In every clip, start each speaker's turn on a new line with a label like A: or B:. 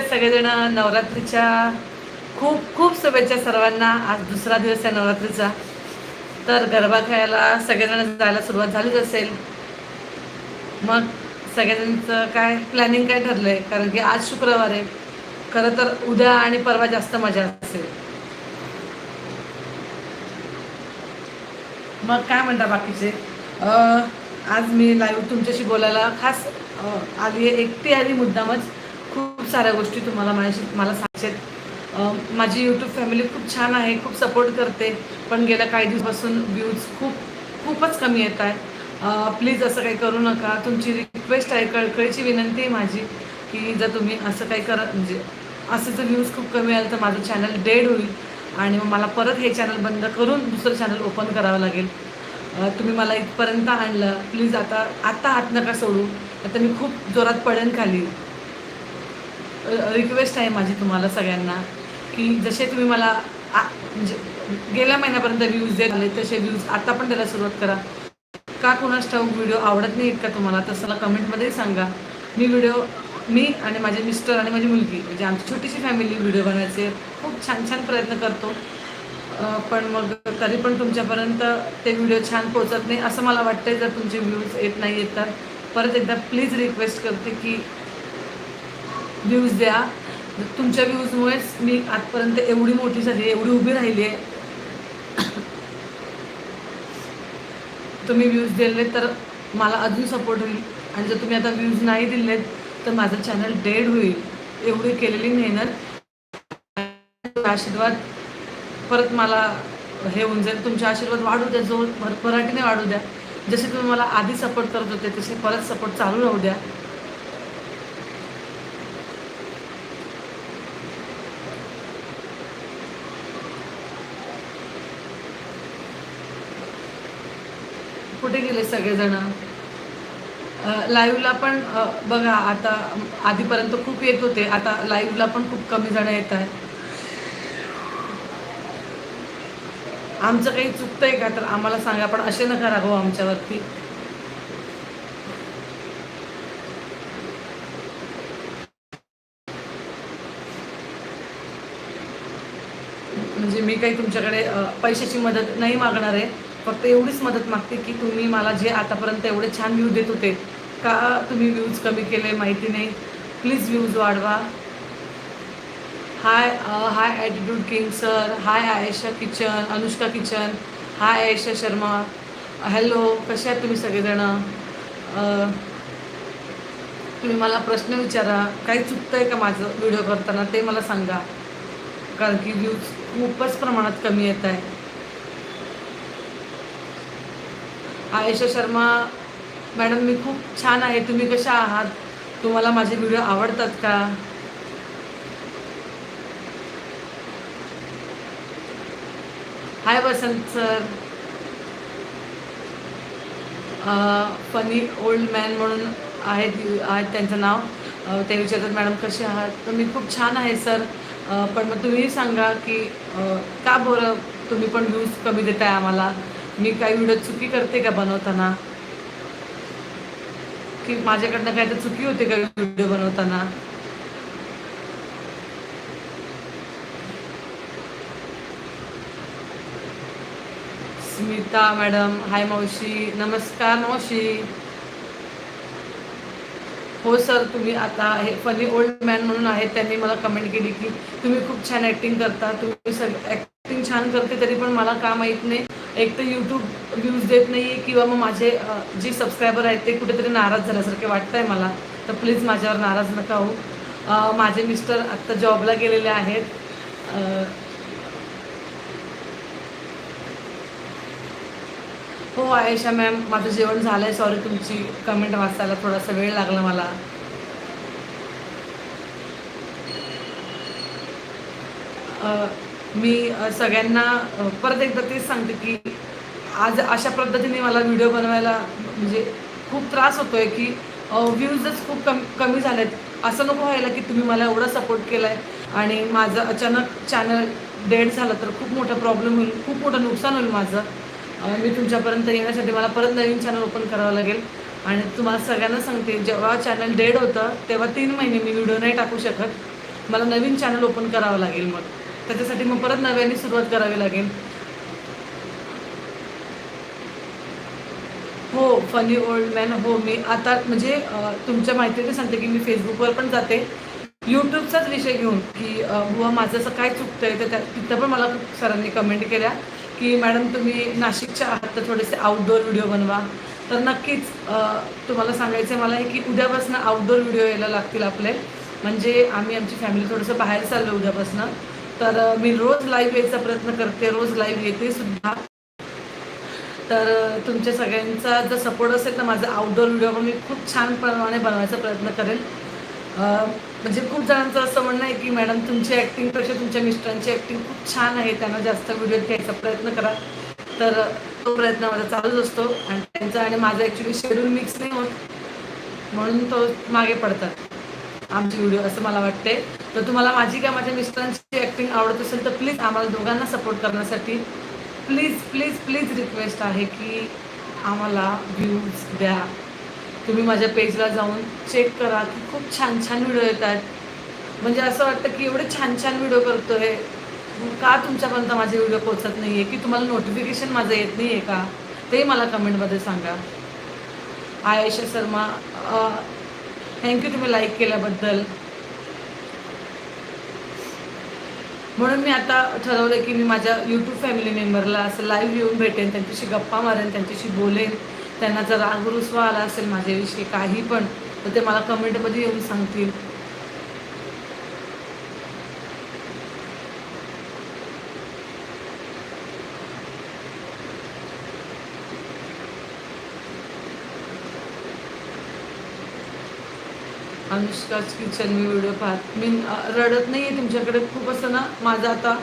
A: सगळेजण नवरात्रीच्या खूप खूप शुभेच्छा सर्वांना. आज दुसरा दिवस आहे नवरात्रीचा. तर गरबा खेळायला सगळेजण जायला सुरुवात झालीच असेल. मग सगळ्यांचं काय प्लॅनिंग काय ठरलंय? कारण की आज शुक्रवार आहे. खरं तर उद्या आणि परवा जास्त मजा असेल. मग काय म्हणता बाकीचे? आज मी लाईव्ह तुमच्याशी बोलायला खास आली आहे एकटी आली मुद्दामच. खूप साऱ्या गोष्टी तुम्हाला माझ्याशी मला सांगायच्यात माझी यूट्यूब फॅमिली खूप छान आहे खूप सपोर्ट करते. पण गेल्या काही दिवसापासून व्ह्यूज खूप खूपच कमी येत आहे. प्लीज असं काही करू नका. तुमची रिक्वेस्ट आहे कळकळीची विनंती आहे माझी की जर तुम्ही असं काही करा म्हणजे असं जर व्ह्यूज खूप कमी आलं तर माझं चॅनल डेड होईल. आणि मग मला परत हे चॅनल बंद करून दुसरं चॅनल ओपन करावं लागेल. तुम्ही मला इथपर्यंत आणलं. प्लीज आता आत्ता हात नका सोडू. आता मी खूप जोरात पडेन खाली. रिक्वेस्ट आहे माझी तुम्हाला सगळ्यांना की जसे तुम्ही मला आ- म्हणजे गेल्या महिन्यापर्यंत व्ह्यूज देत आले तसे व्ह्यूज आता पण त्याला सुरुवात करा. का कोणास ठाऊक व्हिडिओ आवडत नाहीत का तुम्हाला तसं मला कमेंटमध्ये सांगा. मी व्हिडिओ मी आणि माझे मिस्टर आणि माझी मुलगी म्हणजे आमची छोटीशी फॅमिली व्हिडिओ बनवायचे. खूप छान छान प्रयत्न करतो. पण मग तरी पण तुमच्यापर्यंत ते व्हिडिओ छान पोचत नाही असं मला वाटतं जर तुमचे व्ह्यूज येत नाही येत तर. परत एकदा प्लीज रिक्वेस्ट करते की व्ह्यूज द्या. तुमच्या व्ह्यूजमुळेच मी आजपर्यंत एवढी मोठी झाली एवढी उभी राहिली आहे. तुम्ही व्ह्यूज दिले तर मला अजून सपोर्ट होईल. आणि जर तुम्ही आता व्ह्यूज नाही दिलेत तर माझं चॅनल डेड होईल. एवढी केलेली मेहनत. आशीर्वाद परत मला हे होऊन जाईल. तुमचे आशीर्वाद वाढू द्या. जो भरभराटीने वाढू द्या. जसे तुम्ही मला आधी सपोर्ट करत होते तसे परत सपोर्ट चालू राहू द्या. कुठे गेले सगळेजण. लाईव्हला पण बघा आता आधीपर्यंत खूप येत होते आता लाईव्हला पण खूप कमी जण येत आहे आमचं काही चुकतंय का? तर आम्हाला सांगा पण असे नका रागव आमच्यावरती. म्हणजे मी काही तुमच्याकडे पैशाची मदत नाही मागणार आहे. फक्त एवढीच मदत मागते की तुम्ही मला जे आतापर्यंत एवढे छान व्ह्यू देत होते का तुम्ही व्ह्यूज कमी केले माहिती नाही. प्लीज व्ह्यूज वाढवा. Hi hi attitude king sir hi Ayesha kitchen Anushka kitchen hi Ayesha Sharma. Hello कसे आहात तुम्ही सगळेजणं? तुम्ही मला प्रश्न विचारा. काही चुकतंय का माझं व्हिडिओ करताना ते मला सांगा. कारण की व्ह्यूज खूपच प्रमाणात कमी येत आहे. आयशा शर्मा मॅडम मी खूप छान आहे. तुम्ही कशा आहात? तुम्हाला माझे व्हिडिओ आवडतात का? Hi Vasant sir funny old man म्हणून आहेत आहेत त्यांचं नाव. ते विचारतात मॅडम कसे आहात? तर मी खूप छान आहे सर पण मग तुम्ही सांगा की का बरं तुम्ही पण व्ह्यूज कमी देताय आम्हाला? मी काही व्हिडिओ चुकी करते का बनवताना? की माझ्याकडनं काय तर चुकी होते का व्हिडिओ बनवताना? स्मिता मॅडम हाय मावशी नमस्कार मावशी. हो सर तुम्ही आता हे फनी ओल्ड मॅन म्हणून आहेत त्यांनी मला कमेंट केली की तुम्ही खूप छान ॲक्टिंग करता तुम्ही सग ॲक्टिंग छान करते तरी पण मला का माहीत नाही. एक तर यूट्यूब व्ह्यूज देत नाही आहे किंवा मग माझे जे सबस्क्रायबर आहेत ते कुठेतरी नाराज झाल्यासारखे वाटतं आहे मला. तर प्लीज माझ्यावर नाराज नका हो माझे मिस्टर आत्ता जॉबला गेलेले आहेत. हो आयशा मॅम माझं जेवण झालं आहे सॉरी तुमची कमेंट वाचायला थोडासा वेळ लागला मला. Uh, मी सगळ्यांना परत एकदा तेच सांगते की आज अशा पद्धतीने मला व्हिडिओ बनवायला म्हणजे खूप त्रास होतो आहे की व्ह्यूजच खूप कम कमी झाले आहेत असं नको व्हायला की तुम्ही मला एवढा सपोर्ट केला आहे आणि माझं अचानक चॅनल डेड झालं तर खूप मोठा प्रॉब्लेम होईल खूप मोठं नुकसान होईल माझं. मी तुमच्यापर्यंत येण्यासाठी मला परत नवीन चॅनल ओपन करावं लागेल. आणि तुम्हाला सगळ्यांना सांगते जेव्हा चॅनल डेड होतं तेव्हा तीन महिने मी व्हिडिओ नाही टाकू शकत. मला नवीन चॅनल ओपन करावं लागेल मग. त्याच्यासाठी मग परत नव्याने सुरुवात करावी लागेल. हो फनी ओल्ड मॅन हो मी आता म्हणजे तुमच्या माहितीने सांगते की मी फेसबुकवर पण जाते. यूट्यूबचाच विषय घेऊन की बुवा माझं असं काय चुकतंय तर त्या तिथं पण मला खूप सरांनी कमेंट केल्या की मॅडम तुम्ही नाशिकच्या आहात तर थोडेसे आउटडोअर व्हिडिओ बनवा. तर नक्कीच तुम्हाला सांगायचं मला हे की उद्यापासून आउटडोअर व्हिडिओ यायला लागतील आपले. म्हणजे आम्ही आमची फॅमिली थोडंसं बाहेर चाललो उद्यापासून. तर मी रोज लाईव्ह यायचा प्रयत्न करते रोज लाईव्ह येते सुद्धा. तर तुमच्या सगळ्यांचा जर सपोर्ट असेल तर माझा आउटडोअर व्हिडिओ पण मी खूप छान प्रमाणे बनवायचा प्रयत्न करेल म्हणजे खूप जणांचं असं म्हणणं आहे की मॅडम तुमची ॲक्टिंगपेक्षा तुमच्या मिस्टरांची ॲक्टिंग खूप छान आहे त्यांना जास्त व्हिडिओ घ्यायचा प्रयत्न करा. तर तो प्रयत्न माझा चालूच असतो आणि त्यांचा आणि माझा ॲक्च्युली शेड्यूल मिक्स नाही होत. म्हणून तो मागे पडतात. आमचे व्हिडिओ असं मला वाटते तर तुम्हाला माझी काय माझ्या मिस्टरांची ॲक्टिंग आवडत असेल तर प्लीज आम्हाला दोघांना सपोर्ट करण्यासाठी प्लीज प्लीज प्लीज रिक्वेस्ट आहे की आम्हाला व्ह्यूज द्या. तुम्ही माझ्या पेजला जाऊन चेक करा की खूप छान छान व्हिडिओ येतात. म्हणजे असं वाटतं की एवढे छान छान व्हिडिओ करतोय. का तुमच्यापर्यंत माझे व्हिडिओ पोचत नाही आहे की तुम्हाला नोटिफिकेशन माझं येत नाही आहे का? ते मला कमेंटमध्ये सांगा. आयशा शर्मा थँक्यू तुम्ही लाईक केल्याबद्दल. म्हणून मी आता ठरवलं की मी माझ्या यूट्यूब फॅमिली मेंबरला असं लाईव्ह येऊन भेटेन त्यांच्याशी गप्पा मारेन त्यांच्याशी बोलेन. त्यांना जर राग रुसवा आला असेल माझ्याविषयी काही पण तर ते मला कमेंटमध्ये येऊन सांगतील. अनुष्काच किचन मी व्हिडिओ पाहत. मी रडत नाही आहे तुमच्याकडे. खूप असं ना माझं आता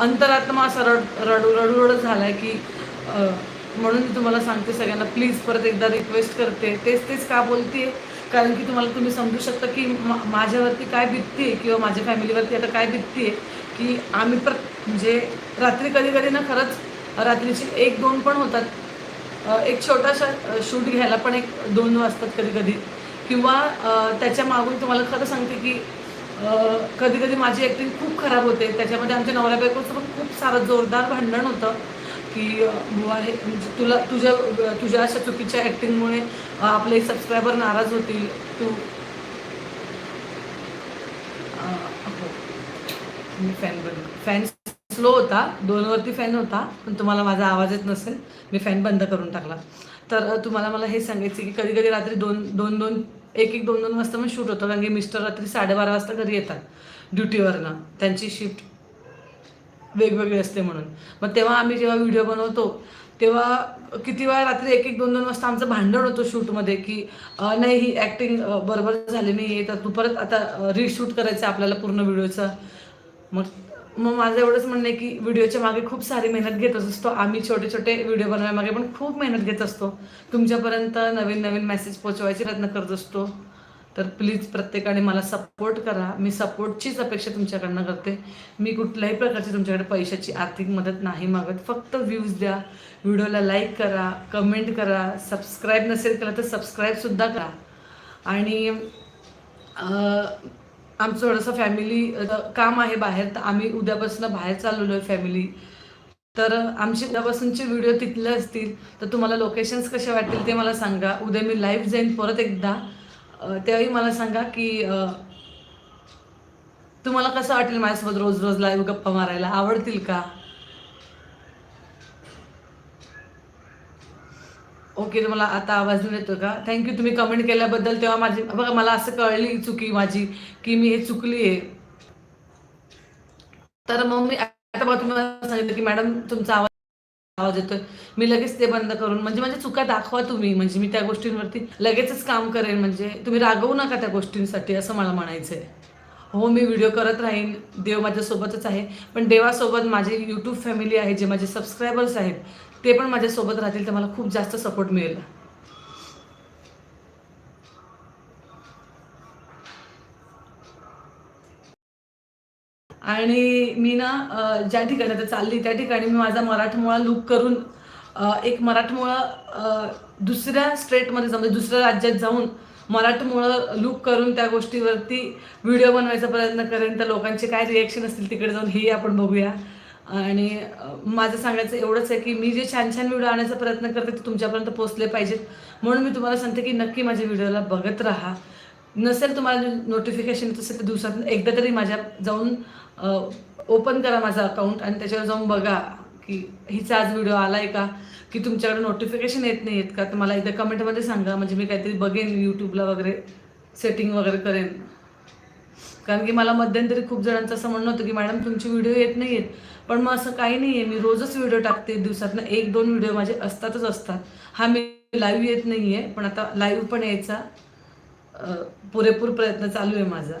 A: अंतरात्मा असा रड रडू रडू रडत झाला आहे की म्हणून मी तुम्हाला सांगते सगळ्यांना प्लीज परत एकदा रिक्वेस्ट करते. तेच तेच का बोलते कारण की तुम्हाला तुम्ही समजू शकता की मा माझ्यावरती काय बितते आहे किंवा माझ्या फॅमिलीवरती आता काय बितते आहे की आम्ही प्र म्हणजे रात्री कधी कधी ना खरंच रात्रीचे एक दोन पण होतात. एक छोटासा शूट घ्यायला पण एक दोन वाजतात कधी कधी. किंवा त्याच्या मागून तुम्हाला खरं सांगते की कधी कधी माझी ॲक्टिंग खूप खराब होते. त्याच्यामध्ये आमच्या नवऱ्या बायकोचं पण खूप सारं जोरदार भांडण होतं की बुवा हे म्हणजे तुला तुझ्या तुझ्या अशा चुकीच्या ॲक्टिंगमुळे आपले सबस्क्रायबर नाराज होतील. तू हो. मी फॅन बंद फॅन स्लो होता. दोनवरती फॅन होता पण तुम्हाला माझा आवाज येत नसेल. मी फॅन बंद करून टाकला. तर तुम्हाला मला हे सांगायचं की कधी कधी रात्री दोन दोन दोन एक एक दोन दोन वाजता मग शूट होतं. कारण की मिस्टर रात्री साडेबारा वाजता घरी येतात ड्युटीवरनं त्यांची शिफ्ट वेगवेगळी असते म्हणून. मग तेव्हा आम्ही जेव्हा व्हिडिओ बनवतो तेव्हा किती वेळा रात्री एक एक दोन दोन वाजता आमचं भांडण होतं शूटमध्ये की नाही ही ॲक्टिंग बरोबर झाली नाही आहे तर तू परत आता रिशूट करायचं आहे आपल्याला पूर्ण व्हिडिओचं मग मग माझं एवढंच म्हणणं आहे की व्हिडिओच्या मागे खूप सारी मेहनत घेत असतो. आम्ही छोटे छोटे व्हिडिओ बनवण्यामागे पण खूप मेहनत घेत असतो. तुमच्यापर्यंत नवीन नवीन मेसेज पोचवायचे प्रयत्न करत असतो. तर प्लीज प्रत्येकाने मला सपोर्ट करा. मी सपोर्टचीच अपेक्षा तुमच्याकडनं करते. मी कुठल्याही प्रकारची तुमच्याकडे पैशाची आर्थिक मदत नाही मागत. फक्त व्ह्यूज द्या. व्हिडिओला लाईक करा कमेंट करा. सबस्क्राईब नसेल केलं तर सबस्क्राईबसुद्धा करा. आणि आमचं थोडंसं फॅमिली काम आहे बाहेर तर आम्ही उद्यापासून बाहेर चाललेलो आहे फॅमिली तर आमचे उद्यापासूनचे व्हिडिओ तिथले असतील तर तुम्हाला लोकेशन्स कसे वाटतील ते मला सांगा. उद्या मी लाईव्ह जाईन परत एकदा तेव्हाही त्यावेळी मला सांगा की तुम्हाला कसं वाटेल माझ्यासोबत रोज रोज लाईव्ह गप्पा मारायला? आवडतील का? ओके तुम्हाला आता आवाज नाही येतो का थँक्यू तुम्ही कमेंट केल्याबद्दल तेव्हा माझी बघा मला असं कळली चुकी माझी की मी हे चुकली आहे. तर मग मी आता बघा तुम्ही सांगितलं की मॅडम तुमचा आवाज आवाज येतोय. मी लगेच ते बंद करून म्हणजे माझ्या चुका दाखवा तुम्ही म्हणजे मी त्या गोष्टींवरती लगेचच काम करेन म्हणजे तुम्ही रागवू नका त्या गोष्टींसाठी असं मला म्हणायचं आहे हो मी व्हिडिओ करत राहीन. देव माझ्यासोबतच आहे. पण देवासोबत माझे यूट्यूब फॅमिली आहे जे माझे सबस्क्रायबर्स आहेत ते पण माझ्यासोबत राहतील तर मला खूप जास्त सपोर्ट मिळेल. आणि मी ना ज्या ठिकाणी आता चालली त्या ठिकाणी मी माझा मराठमोळा लूक करून एक मराठमोळा दुसऱ्या स्टेटमध्ये जाऊन म्हणजे दुसऱ्या राज्यात जाऊन मराठमोळं लुक करून त्या गोष्टीवरती व्हिडिओ बनवायचा प्रयत्न करेन तर लोकांचे काय रिॲक्शन असतील तिकडे जाऊन हेही आपण बघूया. आणि माझं सांगायचं एवढंच आहे की मी जे छान छान व्हिडिओ आणण्याचा प्रयत्न करते ते तुमच्यापर्यंत पोहोचले पाहिजेत. म्हणून मी तुम्हाला सांगते की नक्की माझ्या व्हिडिओला बघत राहा. नसेल तुम्हाला नोटिफिकेशन येत असेल तर दिवसातून एकदा तरी माझ्या जाऊन ओपन करा माझं अकाउंट आणि त्याच्यावर जाऊन बघा. की हिचा आज व्हिडिओ आला आहे का? की तुमच्याकडे नोटिफिकेशन येत नाही आहेत का? तर मला एकदा कमेंटमध्ये सांगा. म्हणजे मी काहीतरी बघेन यूट्यूबला वगैरे सेटिंग वगैरे करेन. कारण की मला मध्यंतरी खूप जणांचं असं म्हणणं होतं की मॅडम तुमचे व्हिडिओ येत नाही आहेत पण मग असं काही नाही आहे मी रोजच व्हिडिओ टाकते दिवसातनं. एक दोन व्हिडिओ माझे असतातच असतात. हा मी लाईव्ह येत नाही आहे पण आता लाईव्ह पण यायचा पुरेपूर प्रयत्न चालू आहे माझा.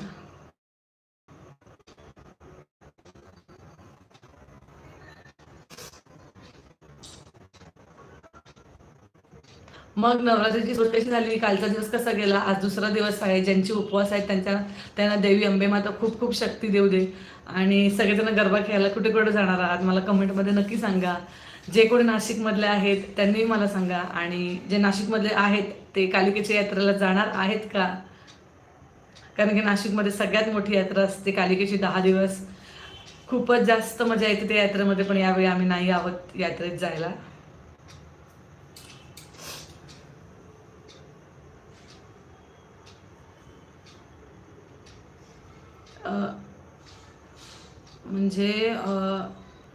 A: मग नवरात्रीची सुट्टी कशी झाली? कालचा दिवस कसा गेला? आज दुसरा दिवस आहे. ज्यांचे उपवास आहेत त्यांच्या त्यांना देवी अंबे माता खूप खूप शक्ती देऊ दे. आणि सगळेजण गरबा खेळायला कुठे कुठे जाणार आहात? मला कमेंटमध्ये नक्की सांगा. जे कोणी नाशिकमधले आहेत त्यांनीही मला सांगा. आणि जे नाशिकमधले आहेत ते कालिकेच्या यात्रेला जाणार आहेत का? कारण की नाशिकमध्ये सगळ्यात मोठी यात्रा असते कालिकेची दहा दिवस. खूपच जास्त मजा येते त्या यात्रेमध्ये पण यावेळी आम्ही नाही आहोत यात्रेत जायला. म्हणजे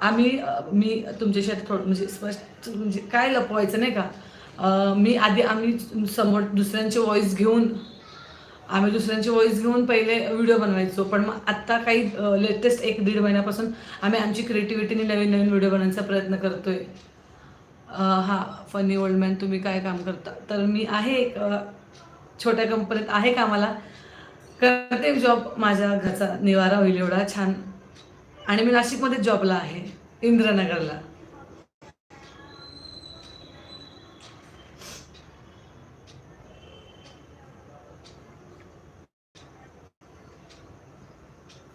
A: आम्ही मी तुमच्याशी आता थोडं म्हणजे स्पष्ट म्हणजे काय लपवायचं नाही का? मी आधी आम्ही समोर दुसऱ्यांचे व्हॉइस घेऊन आम्ही दुसऱ्यांचे व्हॉइस घेऊन पहिले व्हिडिओ बनवायचो. पण मग आत्ता काही लेटेस्ट एक दीड महिन्यापासून आम्ही आमची क्रिएटिव्हिटीने नवीन नवीन व्हिडिओ बनवण्याचा प्रयत्न करतोय. अ, हा फनी ओल्ड मॅन तुम्ही काय काम करता? तर मी आहे एक छोट्या कंपनीत आहे कामाला. करते जॉब माझ्या घरचा निवारा होईल एवढा छान. आणि मी नाशिकमध्ये जॉबला आहे इंद्रनगरला.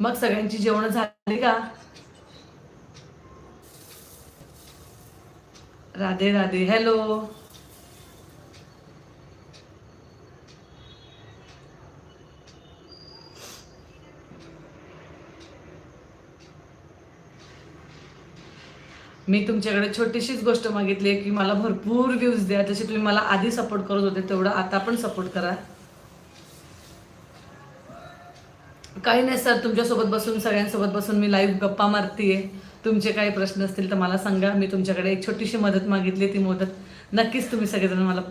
A: मग सगळ्यांची जेवण झाली का? राधे राधे. हॅलो मी तुमच्याकडे छोटीशीच गोष्ट मागितली आहे की मला भरपूर व्ह्यूज द्या. जसे तुम्ही मला आधी सपोर्ट करत होते तेवढं आता पण सपोर्ट करा. काही नाही सर तुमच्यासोबत बसून सगळ्यांसोबत बसून मी लाईव्ह गप्पा मारतीये. तुमचे काही प्रश्न असतील तर मला सांगा. मी तुमच्याकडे एक छोटीशी मदत मागितली ती मदत नक्कीच तुम्ही सगळेजण मला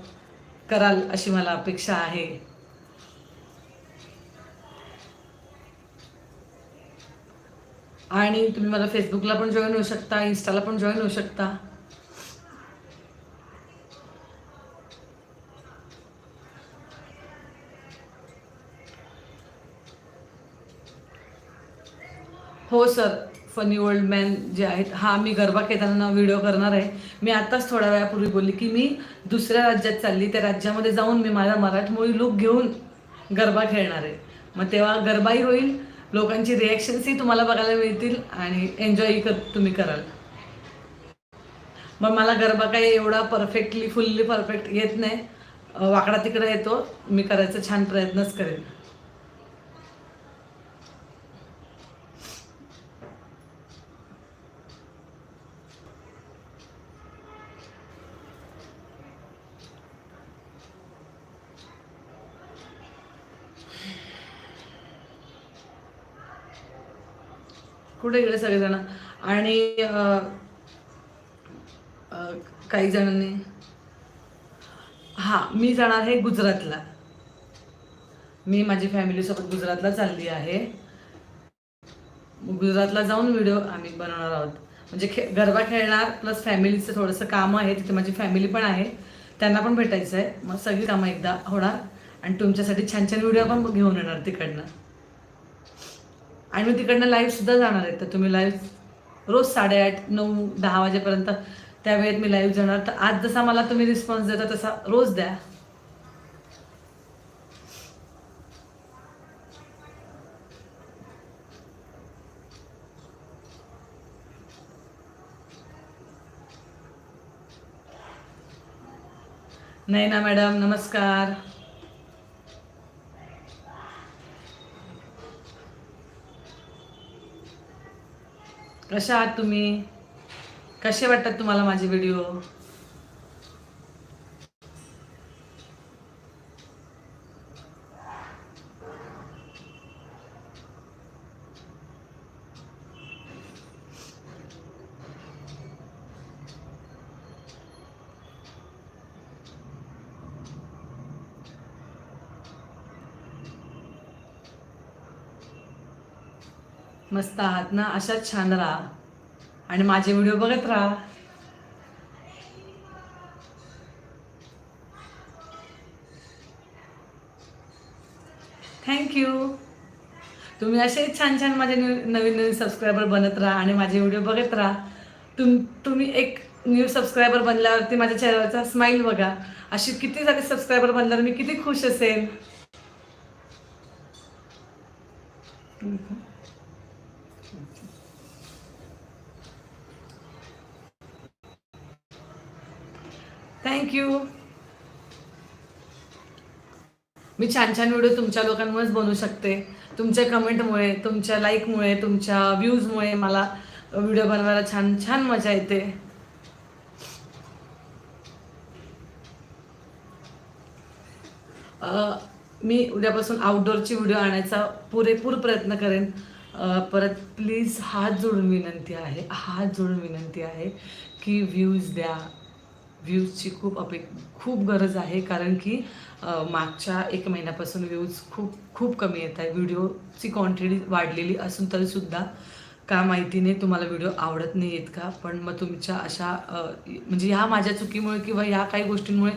A: कराल अशी मला अपेक्षा आहे. आणि तुम्ही मला फेसबुकला पण जॉईन होऊ शकता इन्स्टाला पण जॉईन होऊ शकता. हो सर फनी ओल्ड मॅन जे आहेत हा मी गरबा खेळताना व्हिडिओ करणार आहे. मी आताच थोड्या वेळापूर्वी बोलली की मी दुसऱ्या राज्यात चालली त्या राज्यामध्ये जाऊन मी माझा मराठमोळी लुक घेऊन गरबा खेळणार आहे. मग तेव्हा गरबाही होईल लोकांची रिॲक्शन्सही तुम्हाला बघायला मिळतील आणि एन्जॉयही कर तुम्ही कराल. मग मला गरबा काही एवढा परफेक्टली फुल्ली परफेक्ट येत नाही. वाकडा तिकडं येतो. मी करायचा छान प्रयत्नच करेन. कुठे गेले सगळेजण? आणि काही जणांनी हां मी जाणार आहे गुजरातला. मी माझी फॅमिलीसोबत गुजरातला चालली आहे. गुजरातला जाऊन व्हिडिओ आम्ही बनवणार आहोत. म्हणजे खे गरबा खेळणार प्लस फॅमिलीचं थोडंसं कामं आहे तिथे माझी फॅमिली पण आहे. त्यांना पण भेटायचं आहे मग सगळी कामं एकदा होणार. आणि तुमच्यासाठी छान छान व्हिडिओ पण घेऊन येणार तिकडनं. आणि मी तिकडनं लाईव्हसुद्धा जाणार आहे. तर तुम्ही लाईव्ह रोज साडेआठ नऊ दहा वाजेपर्यंत त्या वेळेत मी लाईव्ह जाणार. तर आज जसा मला तुम्ही रिस्पॉन्स देता तसा रोज द्या. नाही ना मॅडम नमस्कार. कशा आहात तुम्ही? कसे वाटतात तुम्हाला माझे व्हिडिओ मस्त आहात ना अशाच छान राहा. आणि माझे व्हिडिओ बघत राहा. थँक्यू तुम्ही असे छान छान माझे न्यू नवीन नवीन सबस्क्रायबर बनत राहा आणि माझे व्हिडिओ बघत राहा. तुम तुम्ही एक न्यू सबस्क्रायबर बनल्यावरती माझ्या चेहऱ्यावरचा स्माईल बघा. अशी किती सारे सबस्क्रायबर बनल्यावर मी किती खुश असेल थँक्यू मी छान छान व्हिडिओ तुमच्या लोकांमुळेच बनवू शकते. तुमच्या कमेंटमुळे तुमच्या लाईकमुळे तुमच्या व्ह्यूजमुळे मला व्हिडिओ बनवायला छान छान मजा येते. मी उद्यापासून आउटडोअरची व्हिडिओ आणायचा पुरेपूर प्रयत्न करेन. परत प्लीज हात जोडून विनंती आहे हात जोडून विनंती आहे की व्ह्यूज द्या. व्ह्यूजची खूप अपे खूप गरज आहे कारण की मागच्या एक महिन्यापासून व्ह्यूज खूप खूप कमी येत आहे. व्हिडिओची क्वांटिटी वाढलेली असून तरीसुद्धा का माहिती नाही तुम्हाला व्हिडिओ आवडत नाही आहेत का पण मग तुमच्या अशा म्हणजे ह्या माझ्या चुकीमुळे किंवा ह्या काही गोष्टींमुळे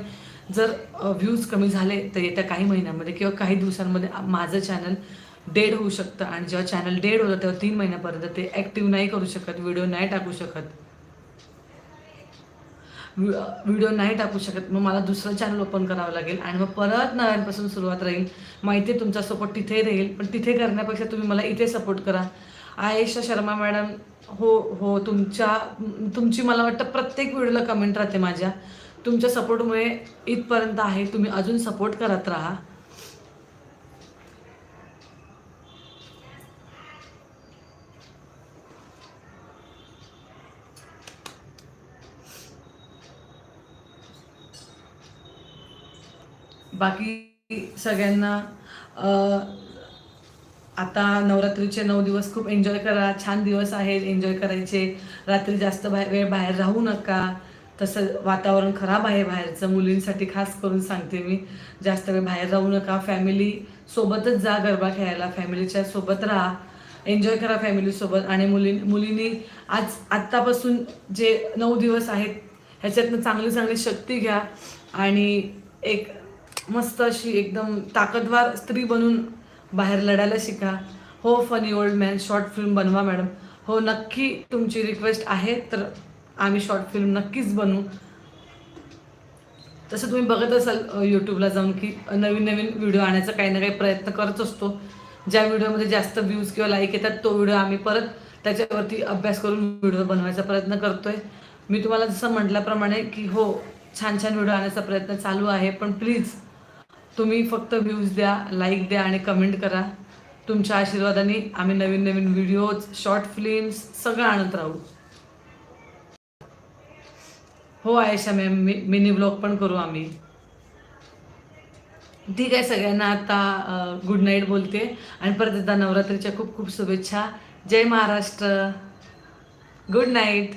A: जर व्ह्यूज कमी झाले तर येत्या काही महिन्यामध्ये किंवा काही दिवसांमध्ये माझं चॅनल डेड होऊ शकतं. आणि जेव्हा चॅनल डेड होतं तेव्हा तीन महिन्यापर्यंत ते ॲक्टिव्ह नाही करू शकत व्हिडिओ नाही टाकू शकत. व्हिडिओ नाही टाकू शकत. मग मला दुसरं चॅनल ओपन करावं लागेल. आणि मग परत नव्यांपासून सुरुवात राहील. माहिती तुमचा सपोर्ट तिथे राहील. पण तिथे करण्यापेक्षा तुम्ही मला इथे सपोर्ट करा. आयेशा शर्मा मॅडम हो हो तुमच्या तुमची मला वाटतं प्रत्येक व्हिडिओला कमेंट राहते माझ्या. तुमच्या सपोर्टमुळे इथपर्यंत आहे. तुम्ही अजून सपोर्ट करत राहा. बाकी सगळ्यांना आता नवरात्रीचे नऊ दिवस खूप एन्जॉय करा छान दिवस आहेत एन्जॉय करायचे. रात्री जास्त बाहेर वेळ बाहेर राहू नका. तसं वातावरण खराब आहे बाहेरचं. मुलींसाठी खास करून सांगते मी जास्त वेळ बाहेर राहू नका. फॅमिली सोबतच जा गरबा खेळायला. फॅमिलीच्या सोबत राहा. एन्जॉय करा फॅमिलीसोबत आणि मुली मुलींनी आज आत्तापासून जे नऊ दिवस आहेत ह्याच्यातनं चांगली चांगली शक्ती घ्या. आणि एक मस्त अशी एकदम ताकदवार स्त्री बनून बाहेर लढायला शिका. हो funny old man short film बनवा मॅडम हो नक्की तुमची रिक्वेस्ट आहे तर आम्ही शॉर्ट फिल्म नक्कीच बनवू तसं तुम्ही बघत असाल यूट्यूबला जाऊन की नवीन नवीन व्हिडिओ आणायचा काही ना काही प्रयत्न करत असतो. ज्या व्हिडिओमध्ये जास्त व्ह्यूज किंवा लाईक येतात तो व्हिडिओ आम्ही परत त्याच्यावरती अभ्यास करून व्हिडिओ बनवायचा प्रयत्न करतोय. मी तुम्हाला जसं म्हटल्याप्रमाणे की हो छान छान व्हिडिओ आणायचा प्रयत्न चालू आहे पण प्लीज तुम्ही फक्त व्ह्यूज द्या लाईक द्या आणि कमेंट करा. तुमच्या आशीर्वादाने आम्ही नवीन नवीन व्हिडिओज शॉर्ट फिल्म्स सगळं आणत राहू. हो आयशा मॅम मी मिनी ब्लॉग पण करू आम्ही. ठीक आहे सगळ्यांना आता गुड नाईट बोलते. आणि परत एकदा नवरात्रीच्या खूप खूप शुभेच्छा. जय महाराष्ट्र. Good night